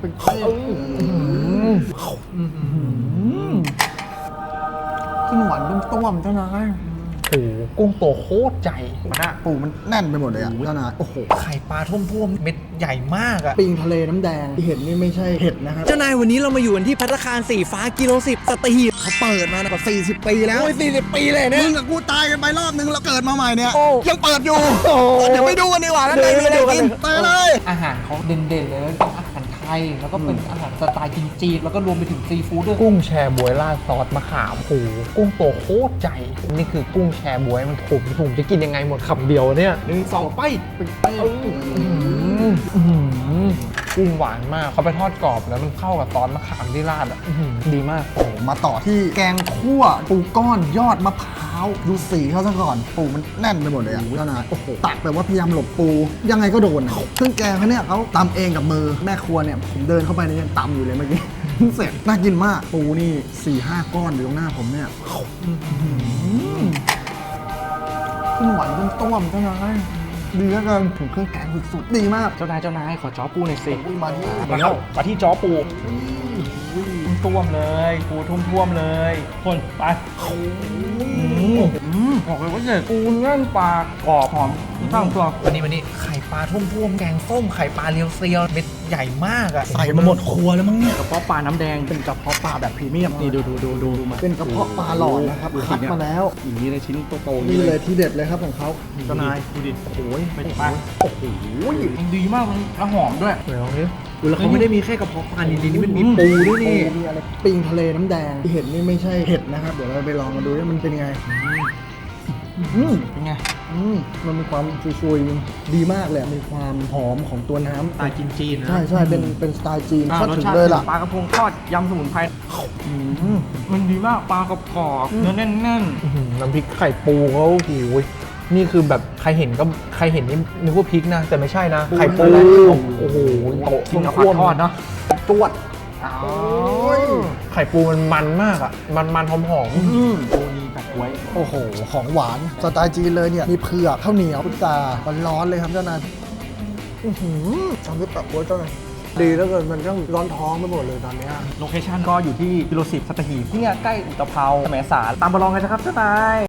เป็นเส้ขึ้นหวานต้มต้มเจ้านายโอ้โหกุ้งตัวโคตรใหญ่มันอะปูมันแน่นไปหมดเลยอะเจ้านายโอ้โหไข่ปลาท่วมๆเม็ดใหญ่มากอะปิงทะเลน้ำแดงที่เห็นนี่ไม่ใช่เห็ดนะครับเจ้านายวันนี้เรามาอยู่กันที่พัตตาคารสีฟ้ากิโลสิบสตีหีบเขาเปิดมากว่า40ปีแล้วโอ้ยสี่สิบปีเลยเนี่ยมึงกับกูตายกันไปรอบนึงแล้วเกิดมาใหม่เนี่ยโอ้ยังเปิดอยู่เดี๋ยวไปดูกันดีกว่านั่นเดี๋เองยวไปกินไปเลย อาหารเขาเด่นๆเลยเป็นอาหารไท ยแล้วก็เป็นอาหารสไตล์จีนๆแล้วก็รวมไปถึงซีฟู้ดด้วย กุ้งแชบวยราดซอสมะขามโอ้โหกุ้งตัวโคตรใหญ่นี่คือกุ้งแชบวยมันผมผมจะกินยังไงหมดคำเดียวเนี่ยหนึ่งสองไปเป็นเส้นอื้อหือ กุ้งหวานมากเขาไปทอดกรอบแล้วมันเข้ากับซอสมะขามที่ราดอะอื้อหือดีมาก โอ้โหมาต่อที่แกงคั่วปูก้อนยอดมะพร้าวดูสีเขาซะก่อนปูมันแน่นไปหมดเลยอะเจ้านายโอ้โหตักแบบว่าพยายามหลบปู ยังไงก็โดนอะเครื่องแกงเขาเนี่ยเขาตำเองกับมือแม่ครัวเนี่ยผมเดินเข้าไปเนี่ยยังตำอยู่เลยเมื่อกี้ เสร็จน่ากินมากปูนี่4ี่ห้าก้อนอยู่ตรงหน้าผมเนี่ยขึ้นหวานต้มต้มๆเจ้านาย ดีแล้วกันถึงเครื่องแกงสุดๆดีมาก เจ้านายเจ้านายขอจ้อปูหน่อยสิ อุ้ยมาที่มาเข้ามาที่จ้อปู ท่วมๆเลยปูท่วมๆเลยคนไปบอกเลยว่าเนี่ยปูแน่นปลากรอบหอมตั้งตัววันนี้วันนี้ไข่ปลาท่วมๆแกงส้มไข่ปลาเรียวเซียวเม็ดใหญ่มากอะใส่มาหมดครัวแล้วมั้งเนี่ยกระเพาะปลาน้ำแดงเป็นกระเพาะปลาแบบพรีเมียมนี่ดูดูดูดูมาเป็นกระเพาะปลาหลอดนะครับคัดมาแล้วอย่างนี้เลยชิ้นโตๆนี่นี่เลเลยยที่เด็ดเลยครับของเขาเจ้านายดูดิโอ้ยไปปลาโอ้โหมันดีมากเลยแล้วหอมด้วยเดี๋ยวนี้ แล้วเขาไม่ได้มีแค่กระเพาะปลาจริงๆนี่มันมีปูด้วยปูนี่มีอะไรปิงทะเลน้ำแดงที่เห็นนี่ไม่ใช่เห็ดนะครับ เดี๋ยวเราไปลองกันดูว่ามันเป็นยังไงอืมเป็นไงอืมมันมีความชุยๆดีมากเลยมีความหอมของตัวน้สไตล์จีนๆำนะใช่ใช่เป็นเป็นสไตล์จีนอ่าชัดรสถึงชาติเลยล่ะปลากระพงทอดยำสมุนไพรมันดีมากปลากรอบๆเนื้อแน่นอื้อหือน้ำพริกไข่ปูเขาโอ้โห นี่คือแบบใครเห็นก็ใครเห็นนี่นึกว่าพริกนะ แต่ไม่ใช่นะไข่ปูโอ้โหโตๆกินกับผักทอดเนาะจวดโอ้ยไข่ปูมันมันมากอะ มันมันหอมหอมอืมปูนีแบบไว้โอ้โห ของหวานสไตล์จีนเลยเนี่ย มีเผือกข้าวเหนียวพุทราร้อนๆเลยครับเจ้านายอื้อหือทำด้วยแบบโว้ยเจ้านายดีแล้วเกินมันก็ร้อนท้องไปหมดเลยตอนเนี้ยโลเคชั่นก็อยู่ที่กิโลสิบสัตหีบที่เนี่ยใกล้อุตภเปาแสมสารตามมาลองกันนะครับเจ้านาย